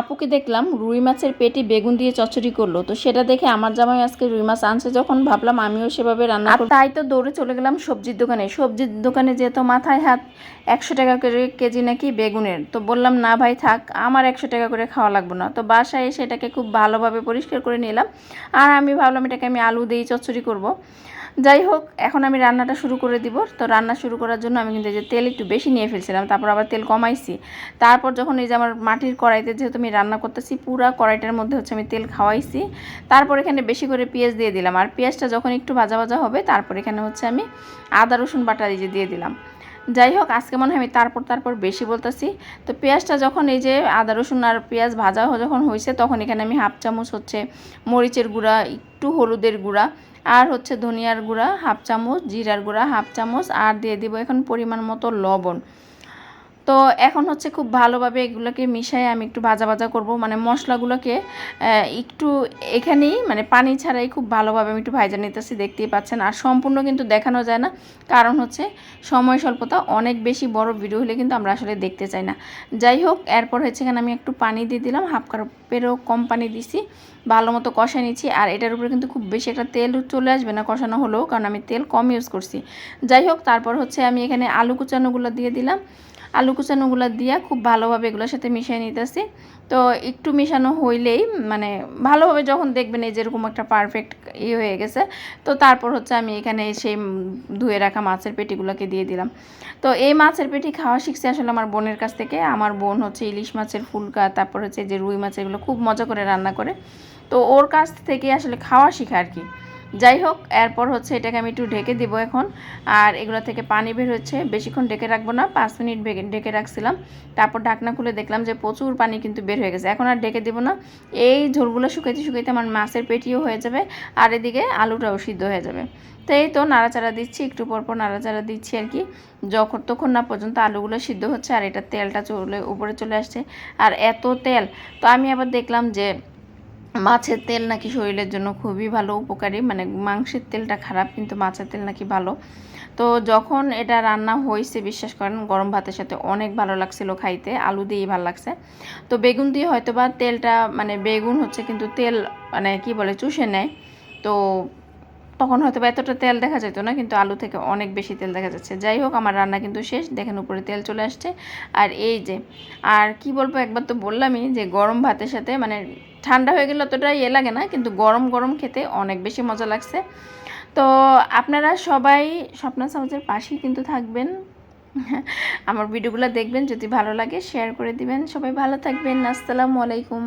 আপুকে দেখলাম রুই মাছের পেটি বেগুন দিয়ে চচ্চড়ি করল। তো সেটা দেখে আমার জামাই আজকে রুই মাছ আনছে। যখন ভাবলাম আমিও সেভাবে রান্না করব। তাই তো দৌড়ে চলে গেলাম সবজির দোকানে। সবজির দোকানে যেহেতু মাথায় হাত একশো টাকা করে কেজি নাকি বেগুনের। তো বললাম না ভাই থাক আমার একশো টাকা করে খাওয়া লাগবে না। তো বাসায় এসে এটাকে খুব ভালোভাবে পরিষ্কার করে নিলাম। আর আমি ভাবলাম এটাকে আমি আলু দিয়ে চচ্চড়ি করব। যাই হোক, এখন আমি রান্নাটা শুরু করে দিব। তো রান্না শুরু করার জন্য আমি কিন্তু এই যে তেল একটু বেশি নিয়ে ফেলছিলাম, তারপর আবার তেল কমাইছি। তারপর যখন এই যে আমার মাটির কড়াইতে যেহেতু আমি রান্না করতেছি, পুরা কড়াইটার মধ্যে হচ্ছে আমি তেল খাওয়াইছি। তারপর এখানে বেশি করে পেঁয়াজ দিয়ে দিলাম। আর পেঁয়াজটা যখন একটু ভাজা ভাজা হবে, তারপর এখানে হচ্ছে আমি আদা, রসুন বাটা দিয়ে দিলাম। যাই হোক, আজকে মনে হয় আমি তারপর তারপর বেশি বলতেছি। তো পেঁয়াজটা যখন এই যে আদা, রসুন আর পেঁয়াজ ভাজা যখন হয়েছে তখন এখানে আমি হাফ চামচ হচ্ছে মরিচের গুঁড়া, একটু হলুদের গুঁড়া, আর হচ্ছে ধনিয়ার গুঁড়া, হাফ চামচ, জিরার গুঁড়া, হাফ চামচ, আর দিয়ে দিব এখন পরিমাণ মতো লবণ। তো এখন হচ্ছে খুব ভালোভাবে এগুলোকে মিশাই আমি একটু ভাজা ভাজা করব। মানে মশলাগুলোকে একটু এখানেই মানে পানি ছাড়াই খুব ভালোভাবে আমি একটু ভাজা নিতেছি, দেখতেই পাচ্ছেন। আর সম্পূর্ণ কিন্তু দেখানো যায় না, কারণ হচ্ছে সময় স্বল্পতা, অনেক বেশি বড় ভিডিও হলে কিন্তু আমরা আসলে দেখতে চাই না। যাই হোক, এরপর হচ্ছে এখানে আমি একটু পানি দিয়ে দিলাম, হাফ কাপেরও কম পানি দিছি, ভালো মতো কষাই নিচ্ছি। আর এটার উপরে কিন্তু খুব বেশি একটা তেল চলে আসবে না কষানো হলেও, কারণ আমি তেল কম ইউজ করছি। যাই হোক, তারপর হচ্ছে আমি এখানে আলু কুচানোগুলো দিয়ে দিলাম। আলু কুচানোগুলো দিয়ে খুব ভালোভাবে এগুলোর সাথে মিশিয়ে নিতেছি। তো একটু মিশানো হইলেই মানে ভালোভাবে যখন দেখবেন এই যেরকম একটা পারফেক্ট ই হয়ে গেছে, তো তারপর হচ্ছে আমি এখানে সেই ধুয়ে রাখা মাছের পেটিগুলোকে দিয়ে দিলাম। তো এই মাছের পেটি খাওয়া শিখছি আসলে আমার বোনের কাছ থেকে। আমার বোন হচ্ছে ইলিশ মাছের ফুলকা, তারপর হচ্ছে যে রুই মাছ এগুলো খুব মজা করে রান্না করে। তো ওর কাছ থেকে আসলে খাওয়া শিখা আর কি। যাই হোক, এরপর হচ্ছে এটাকে আমি একটু ঢেকে দিব এখন। আর এগুলো থেকে পানি বের হচ্ছে, বেশিক্ষণ ঢেকে রাখব না, পাঁচ মিনিট ঢেকে রাখছিলাম। তারপর ঢাকনা খুলে দেখলাম যে প্রচুর পানি কিন্তু বের হয়ে গেছে। এখন আর ঢেকে দিব না। এই ঝোলগুলো শুকাইতে শুকাইতে আমার মাছের পেটিও হয়ে যাবে, আর এদিকে আলুটাও সিদ্ধ হয়ে যাবে। তো এই তো নাড়াচাড়া দিচ্ছি, একটু পরপর নাড়াচাড়া দিচ্ছি আর কি। যখন তখন না পর্যন্ত আলুগুলো সিদ্ধ হচ্ছে, আর এটা তেলটা চলে উপরে চলে আসছে। আর এত তেল। তো আমি আবার দেখলাম যে মাছের তেল নাকি শরীরের জন্য খুবই ভালো, উপকারী। মানে মাংসের তেলটা খারাপ, কিন্তু মাছের তেল নাকি ভালো। তো যখন এটা রান্না হয়েছে বিশ্বাস করেন, গরম ভাতের সাথে অনেক ভালো লাগছিল খাইতে, আলু দিয়েই ভালো লাগছে। তো বেগুন দিয়ে হয়তো বা তেলটা মানে বেগুন হচ্ছে, কিন্তু তেল মানে কি বলে, চুষে নেয়। তো তখন হয়তো এতটা তেল দেখা যেত না, কিন্তু আলু থেকে অনেক বেশি তেল দেখা যাচ্ছে। যাই হোক, আমার রান্না কিন্তু শেষ। দেখেন উপরে তেল চলে আসছে। আর এই যে, আর কি বলব, একবার তো বললামই যে গরম ভাতের সাথে মানে ঠান্ডা হয়ে গেলে অতটা ইয়ে লাগে না, কিন্তু গরম গরম খেতে অনেক বেশি মজা লাগছে। তো আপনারা সবাই স্বপ্না সাউজের পাশেই কিন্তু থাকবেন। আমার ভিডিওগুলো দেখবেন, যদি ভালো লাগে শেয়ার করে দিবেন। সবাই ভালো থাকবেন। আসসালামু আলাইকুম।